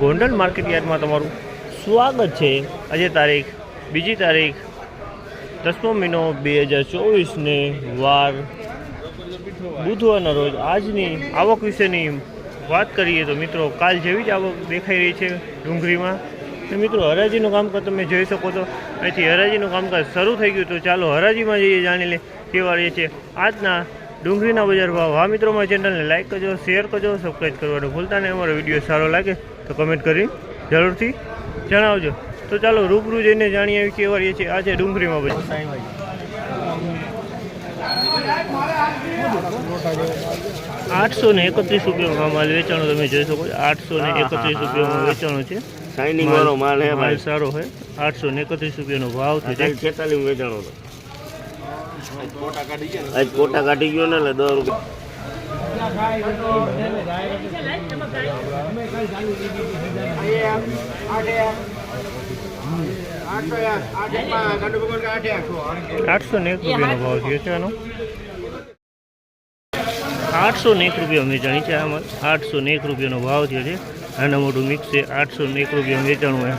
Gondal market યાર્ડમાં તમારું સ્વાગત છે. આજે તારીખ, બીજી તારીખ, દસમો મહિનો બે હજાર ચોવીસને વાર બુધવારના રોજ. આજની આવક વિશેની વાત કરીએ તો મિત્રો, કાલ જેવી જ આવક દેખાઈ રહી છે ડુંગળીમાં. તો મિત્રો, હરાજીનું કામકાજ તમે જોઈ શકો છો. અહીંથી હરાજીનું કામકાજ શરૂ થઈ ગયું. તો ચાલો હરાજીમાં જઈએ, જાણી લે કેવા રહે છે. આજના ડુંગળીના બજાર ભાવ. હા મિત્રો મારી ચેનલને લાઇક કરજો શેર કરજો સબસ્ક્રાઈબ કરવાનું ભૂલતા નહીં. અમારો વીડિયો સારો લાગે તો કમેન્ટ કરી જરૂરથી જણાવજો. તો ચાલો રૂબરૂ જઈને જાણીએ કેવા રહીએ છીએ. છે ડુંગળીમાં બજાર. આઠસો ને એકત્રીસ રૂપિયામાં આ માલ વેચાણો તમે જોઈ શકો છો. આઠસો ને એકત્રીસ રૂપિયામાં વેચાણો છે. શાઇનિંગ વાળો માલ હે માલ સારો હોય. આઠસો ને એકત્રીસ રૂપિયાનો ભાવ છે. છેતાલીસ વેચાણો આજ કોટા કાઢી ગયો ને એટલે દસ રૂપિયા. આઠસો ને એક રૂપિયાનો ભાવ થયો છે આનો આઠસો ને એક રૂપિયા વેચાણી. છે આમાં. આઠસો ને એક રૂપિયાનો ભાવ થયો છે નાના મોટું મિક્સ છે. આઠસો ને એક રૂપિયા વેચાણું એમ.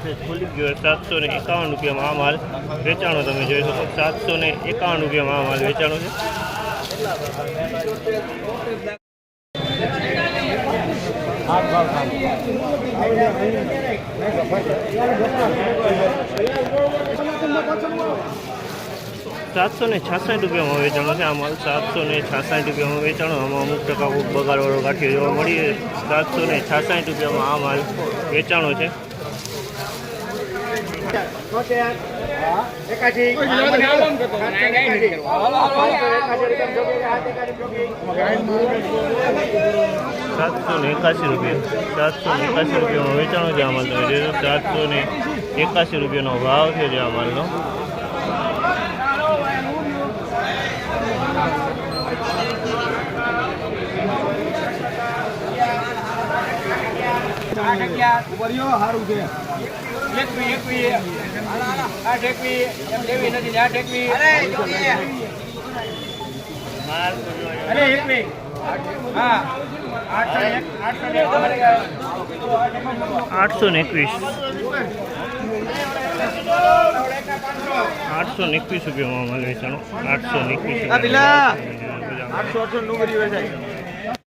ખુલી ગયો સાતસો ને એકાવન રૂપિયામાં આ માલ વેચાણો તમે જોઈ શકો. સાતસો ને એકાવન રૂપિયામાં આ માલ વેચાણો છે. સાતસો ને છાસઠ રૂપિયામાં વેચાણો છે આ માલ. સાતસો ને છાસઠ રૂપિયામાં વેચાણો. આમાં અમુક ટકા બગાડવાળો ગાંઠિયો જોવા મળી સાતસો ને છાસઠ રૂપિયામાં આ માલ વેચાણો છે. સાતસો ને એકાસી રૂપિયા. સાતસો ને એકાસી રૂપિયામાં વેચાણો છે આ માલ તમે જોઈ સાતસો ને એકાસી રૂપિયાનો ભાવ છે જે આ માલનો. સારું છે. એકવી એકવી આ એકવી એમ લેવી નથી આ એકવી અરે એકવી હા. આઠસો ને એકવીસ. આઠસો ને એકવીસ રૂપિયામાં માલ વેચાણો આઠસો ને એકવીસ આઠસો પેલા. આઠસો નું કરી વેચાય.